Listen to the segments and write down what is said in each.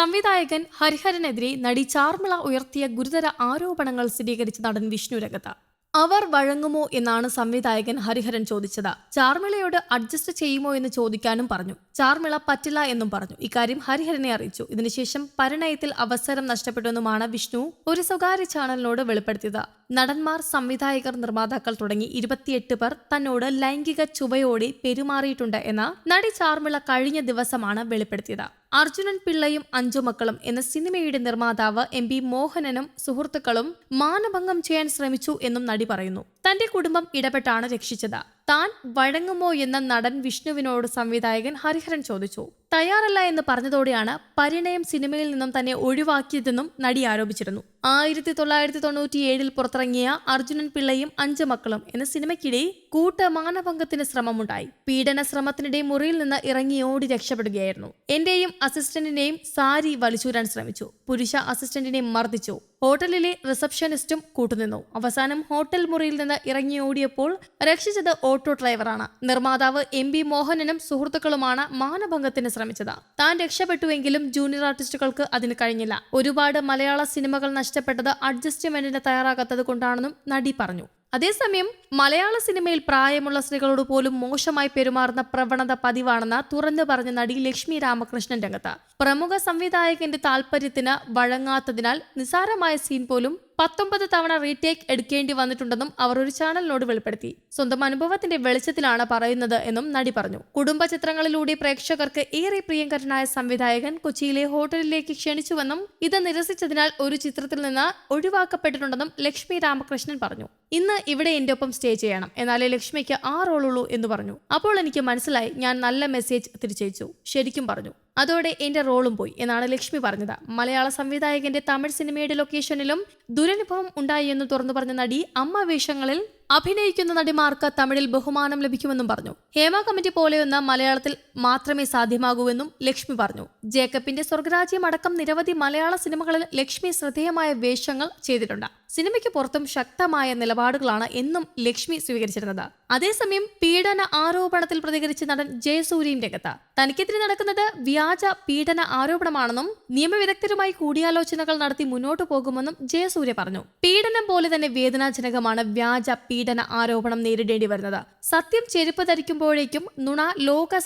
സംവിധായകൻ ഹരിഹരനെതിരെ നടി ചാർമിള ഉയർത്തിയ ഗുരുതര ആരോപണങ്ങൾ സ്ഥിരീകരിച്ച നടൻ വിഷ്ണു രഗത അവർ വഴങ്ങുമോ എന്നാണ് സംവിധായകൻ ഹരിഹരൻ ചോദിച്ചത്. ചാർമിളയോട് അഡ്ജസ്റ്റ് ചെയ്യുമോ എന്ന് ചോദിക്കാനും പറഞ്ഞു. ചാർമിള പറ്റില്ല എന്നും പറഞ്ഞു. ഇക്കാര്യം ഹരിഹരനെ അറിയിച്ചു. ഇതിനുശേഷം പരിണയത്തിൽ അവസരം നഷ്ടപ്പെട്ടുവെന്നുമാണ് വിഷ്ണു ഒരു സ്വകാര്യ ചാനലിനോട് വെളിപ്പെടുത്തിയത്. നടന്മാർ സംവിധായകർ നിർമ്മാതാക്കൾ തുടങ്ങി ഇരുപത്തിയെട്ട് പേർ തന്നോട് ലൈംഗിക ചുവയോടെ പെരുമാറിയിട്ടുണ്ട് എന്ന നടി ചാർമിള കഴിഞ്ഞ ദിവസമാണ് വെളിപ്പെടുത്തിയത്. അർജുനൻ പിള്ളയും അഞ്ചു മക്കളും എന്ന സിനിമയുടെ നിർമ്മാതാവ് എം പി മോഹനനും സുഹൃത്തുക്കളും മാനഭംഗം ചെയ്യാൻ ശ്രമിച്ചു എന്നും നടി പറയുന്നു. തന്റെ കുടുംബം ഇടപെട്ടാണ് രക്ഷിച്ചത്. താൻ വഴങ്ങുമോ എന്ന നടൻ വിഷ്ണുവിനോട് സംവിധായകൻ ഹരിഹരൻ ചോദിച്ചു. തയ്യാറല്ല എന്ന് പറഞ്ഞതോടെയാണ് പരിണയം സിനിമയിൽ നിന്നും തന്നെ ഒഴിവാക്കിയതെന്നും നടി ആരോപിച്ചിരുന്നു. ആയിരത്തി തൊള്ളായിരത്തി തൊണ്ണൂറ്റിയേഴിൽ പുറത്തിറങ്ങിയ അർജുനൻ പിള്ളയും അഞ്ച് മക്കളും എന്ന സിനിമയ്ക്കിടെ കൂട്ട മാനഭംഗത്തിന് ശ്രമമുണ്ടായി. പീഡന ശ്രമത്തിനിടെ മുറിയിൽ നിന്ന് ഇറങ്ങി ഓടി രക്ഷപ്പെടുകയായിരുന്നു. എന്റെയും അസിസ്റ്റന്റിനെയും സാരി വലിച്ചൂരാൻ ശ്രമിച്ചു. പുരുഷ അസിസ്റ്റന്റിനെ മർദ്ദിച്ചു. ഹോട്ടലിലെ റിസപ്ഷനിസ്റ്റും കൂട്ടുനിന്നു. അവസാനം ഹോട്ടൽ മുറിയിൽ നിന്ന് ഇറങ്ങി ഓടിയപ്പോൾ രക്ഷിച്ചത് ഓട്ടോ ഡ്രൈവറാണ്. നിർമ്മാതാവ് എം ബി മോഹനനും സുഹൃത്തുക്കളുമാണ് മാനഭംഗത്തിന് ശ്രമിച്ചത്. താൻ രക്ഷപ്പെട്ടുവെങ്കിലും ജൂനിയർ ആർട്ടിസ്റ്റുകൾക്ക് അതിന് കഴിഞ്ഞില്ല. ഒരുപാട് മലയാള സിനിമകൾ നഷ്ടപ്പെട്ടത് അഡ്ജസ്റ്റ്മെന്റിന് തയ്യാറാകാത്തത് കൊണ്ടാണെന്നും നടി പറഞ്ഞു. അതേസമയം മലയാള സിനിമയിൽ പ്രായമുള്ള സ്ത്രീകളോട് പോലും മോശമായി പെരുമാറുന്ന പ്രവണത പതിവാണെന്ന് തുറന്നു പറഞ്ഞ നടി ലക്ഷ്മി രാമകൃഷ്ണൻ രംഗത്ത്. പ്രമുഖ സംവിധായകന്റെ താല്പര്യത്തിന് വഴങ്ങാത്തതിനാൽ നിസാരമായ സീൻ പോലും പത്തൊമ്പത് തവണ റീടേക്ക് എടുക്കേണ്ടി വന്നിട്ടുണ്ടെന്നും അവർ ഒരു ചാനലിനോട് വെളിപ്പെടുത്തി. സ്വന്തം അനുഭവത്തിന്റെ വെളിച്ചത്തിലാണ് പറയുന്നത് എന്നും നടി പറഞ്ഞു. കുടുംബ ചിത്രങ്ങളിലൂടെ പ്രേക്ഷകർക്ക് ഏറെ പ്രിയങ്കരനായ സംവിധായകൻ കൊച്ചിയിലെ ഹോട്ടലിലേക്ക് ക്ഷണിച്ചുവെന്നും ഇത് നിരസിച്ചതിനാൽ ഒരു ചിത്രത്തിൽ നിന്ന് ഒഴിവാക്കപ്പെട്ടിട്ടുണ്ടെന്നും ലക്ഷ്മി രാമകൃഷ്ണൻ പറഞ്ഞു. ഇന്ന് ഇവിടെ എന്റെ ഒപ്പം സ്റ്റേ ചെയ്യണം. എന്നാലേ ലക്ഷ്മിക്ക് ആ റോളുള്ളൂ എന്ന് പറഞ്ഞു. അപ്പോൾ എനിക്ക് മനസ്സിലായി ഞാൻ നല്ല മെസ്സേജ് തിരിച്ചയച്ചു. ശരിക്കും പറഞ്ഞു. അതോടെ എന്റെ റോളും പോയി എന്നാണ് ലക്ഷ്മി പറഞ്ഞത്. മലയാള സംവിധായകന്റെ തമിഴ് സിനിമയുടെ ലൊക്കേഷനിലും ദുരനുഭവം ഉണ്ടായി എന്ന് തുറന്നു പറഞ്ഞ നടി അമ്മ വേഷങ്ങളിൽ അഭിനയിക്കുന്ന നടിമാർക്ക് തമിഴിൽ ബഹുമാനം ലഭിക്കുമെന്നും പറഞ്ഞു. ഹേമ കമ്മിറ്റി പോലെയൊന്ന് മലയാളത്തിൽ മാത്രമേ സാധ്യമാകൂവെന്നും ലക്ഷ്മി പറഞ്ഞു. ജേക്കബിന്റെ സ്വർഗരാജ്യം അടക്കം നിരവധി മലയാള സിനിമകളിൽ ലക്ഷ്മി ശ്രദ്ധേയമായ വേഷങ്ങൾ ചെയ്തിട്ടുണ്ട്. സിനിമയ്ക്ക് പുറത്തും ശക്തമായ നിലപാടുകളാണ് എന്നും ലക്ഷ്മി സ്വീകരിച്ചിരുന്നത്. അതേസമയം പീഡന ആരോപണത്തിൽ പ്രതികരിച്ച നടൻ ജയസൂര്യൻ രംഗത്ത്. തനിക്കെതിരെ നടക്കുന്നത് വ്യാജ പീഡന ആരോപണമാണെന്നും നിയമവിദഗ്ധരുമായി കൂടിയാലോചനകൾ നടത്തി മുന്നോട്ടു പോകുമെന്നും ജയസൂര്യ പറഞ്ഞു. പീഡനം പോലെ തന്നെ വേദനാജനകമാണ് വ്യാജ പീഡന ആരോപണം നേരിടേണ്ടി വരുന്നത്. സത്യം ചെരുപ്പ് ധരിക്കുമ്പോഴേക്കും നുണ ലോക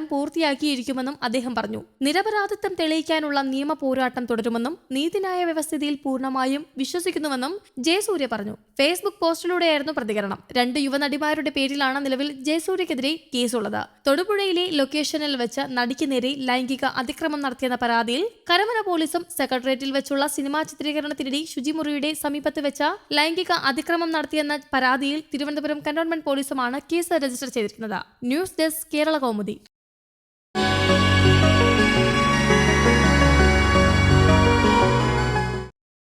സഞ്ചാരം പൂർത്തിയാക്കിയിരിക്കുമെന്നും അദ്ദേഹം പറഞ്ഞു. നിരപരാധിത്വം തെളിയിക്കാനുള്ള നിയമ പോരാട്ടം തുടരുമെന്നും നീതിന്യായ വ്യവസ്ഥിതിയിൽ പൂർണമായും വിശ്വസിക്കുന്നുവെന്നും ജയസൂര്യ പറഞ്ഞു. ഫേസ്ബുക്ക് പോസ്റ്റിലൂടെയായിരുന്നു പ്രതികരണം. രണ്ട് യുവനടിമാരുടെ പേരിലാണ് നിലവിൽ ജയസൂര്യക്കെതിരെ കേസുള്ളത്. തൊടുപുഴയിലെ ലൊക്കേഷനിൽ വെച്ച് നടിക്ക് നേരെ ലൈംഗിക അതിക്രമം നടത്തിയെന്ന പരാതിയിൽ കരമന പോലീസും സെക്രട്ടേറിയറ്റിൽ വെച്ചുള്ള സിനിമാ ചിത്രീകരണത്തിനിടെ ശുചിമുറിയുടെ സമീപത്ത് വെച്ച ലൈംഗിക അതിക്രമം നടത്തിയെന്ന പരാതിയിൽ തിരുവനന്തപുരം കന്റോൺമെന്റ് പോലീസുമാണ് കേസ് രജിസ്റ്റർ ചെയ്തിരിക്കുന്നത്. News desk Kerala Kaumudi.